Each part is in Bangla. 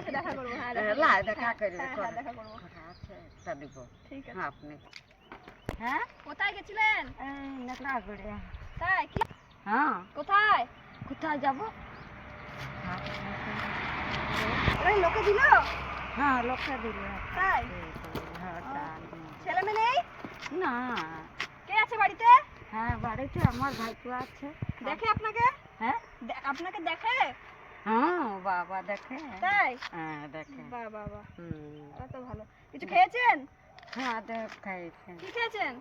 এসে দেখা করব হ্যাঁ হ্যাঁ, দেখা করব। দেখা হ্যাঁ, করবে, হ্যাঁ, করো। হ্যাঁ, দেখা। করব। কথা দিব। ঠিক আছে। হ্যাঁ আপনি। হ্যাঁ? কোথায় গেছিলেন? তাই? কি? হ্যাঁ। কোথায়? কোথায় যাব? লোকে দিল? হ্যাঁ লোকটা দিল। তাই? হ্যাঁ ছেলে মেয়ে নেই? না। কে আছে বাড়িতে? হ্যাঁ বাড়িতে আমার ভাইপো আছে। দেখে আপনাকে? হ্যাঁ? আপনাকে দেখে? হ্যাঁ বাবা দেখে। তাই? হ্যাঁ দেখে। বাহ বাবা হুম। তাহলে তো ভালো। কিছু খেয়েছেন? হ্যাঁ দেখ খেয়েছেন কি খেয়েছেন?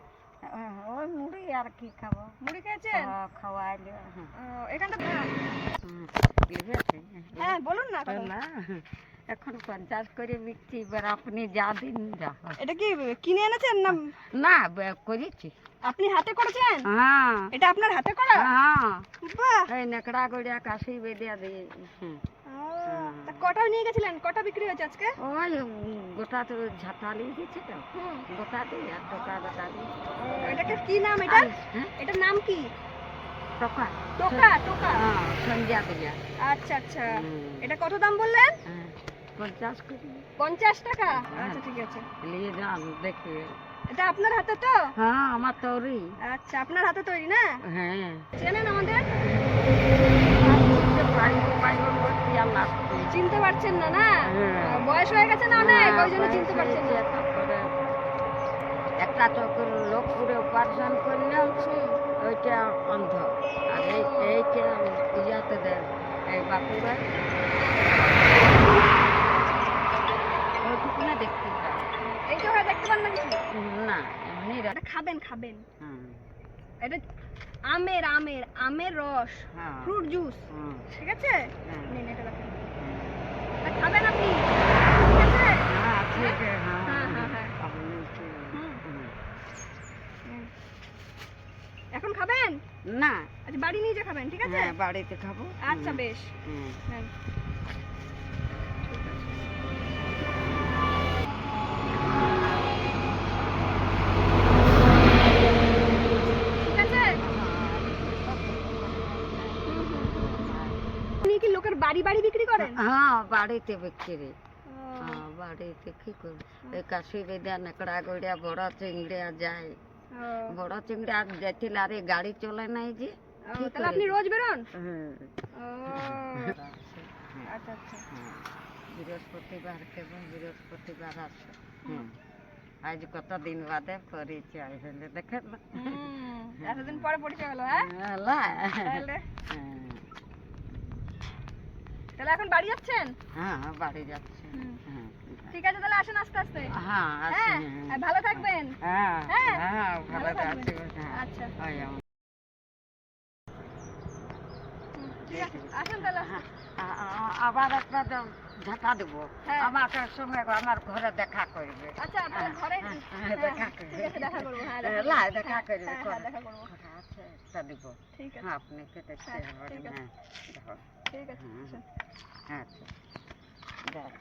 ওই মুড়ি আর কি খাব। মুড়ি খেয়েছেন? হ্যাঁ, খাওয়াইলে। ও, এখানটা হ্যাঁ বলুন না না। এখন পঞ্চাশ করে বিকছি এবার আপনি যা দিন যা এটা কি কিনে এনেছেন না? না করেছি। আপনি হাতে করেছেন? হ্যাঁ। এটা আপনার হাতে করা? হ্যাঁ। এই নেকড়া গড়িয়া কাশি বেদিয়া দিয়ে কটা নিয়ে গেছিলেন? কটা বিক্রি হয়েছে আজকে? ওই গোটা তো ঝাঁটা লিয়ে গেছে তো। গোটা দিয়ে আর টোকা গোটা দিয়ে। এটাকে কি নাম এটা? হ্যাঁ? এটার নাম কি? টোকা। টোকা টোকা। হ্যাঁ সন্ধ্যা দিয়া। আচ্ছা আচ্ছা। এটা কত দাম বললেন? পঞ্চাশ পঞ্চাশ টাকা? হ্যাঁ। আচ্ছা ঠিক আছে। নিয়ে যান দেখে। এটা আপনার হাতে তো? হ্যাঁ আমার তৈরি। আচ্ছা আপনার হাতে তৈরি না? হ্যাঁ। চেনেন আমাদের? চিনতে পারছেন না না? হ্যাঁ। বয়স হয়ে গেছে না অনেক? ওই জন্য চিনতে পারছেন না। একটা চোখের লোক পুরো উপার্জন করলাম ওইটা অন্ধ। আর এইটা ইয়াতে দেয় এই বাঁকুড়া ওইটুকু না দেখতে পাই এই দেখতে পান না কিছু না এমনি এটা খাবেন খাবেন। এটা আমের আমের আমের রস হ্যাঁ। ফ্রুট জুস ঠিক আছে? হ্যাঁ। নিন এটা রাখেন খাবেন আপনি? হ্যাঁ হ্যাঁ। হ্যাঁ, হ্যাঁ, হ্যাঁ। এখন খাবেন? না। আচ্ছা বাড়ি নিয়ে যা খাবেন ঠিক আছে? হ্যাঁ বাড়িতে খাব। আচ্ছা বেশ। হুম। নেন। ঠিক আছে আপনি কি লোকের বাড়ি বাড়ি বিক্রি করেন? হ্যাঁ বাড়িতে বিক্রি। হ্যাঁ বাড়িতে কি করব? এই কাশি বেদা নেকড়া গড়িয়া বড় চিংড়িয়া যায়। বড় চিংড়িয়া যেছিল আরে গাড়ি চলে নাই যে। তাহলে আপনি করে? রোজ বেরোন? হ্যাঁ, আচ্ছা আচ্ছা। হ্যাঁ। বৃহস্পতিবার কেবল বৃহস্পতিবার আসে আজ কত দিন বাদে পরিচয় হলে দেখেন এতদিন পরে পরিচয় হলো হ্যাঁ? হ্যাঁ। তাহলে হ্যাঁ। এখন বাড়ি যাচ্ছেন? হ্যাঁ বাড়ি যাচ্ছে। হ্যাঁ। ঠিক আছে তাহলে আসেন আস্তে আস্তে। হ্যাঁ হ্যাঁ ভালো থাকবেন। হ্যাঁ হ্যাঁ, হ্যাঁ ভালো থাকবেন। হ্যাঁ। আচ্ছা। আমার- আসেন তাহলে। হ্যাঁ, আবার একটা ঝাঁটা দেবো। হ্যাঁ। আমাকে সঙ্গে আমার ঘরে দেখা করবে। আচ্ছা আপনার ঘরে হ্যাঁ, হ্যাঁ, হ্যাঁ, দেখা করবে। দেখা করব হ্যাঁ হ্যাঁ, দেখা করব। হ্যাঁ, করবে, হ্যাঁ, করো। হ্যাঁ, দেখা করব কথা আছে তা দিব ঠিক আছে হ্যাঁ আপনাকে দেখতে হ্যাঁ, হবে ঠিক আছে। হ্যাঁ দেখো ঠিক আছে হুম। আসেন। আচ্ছা দেখ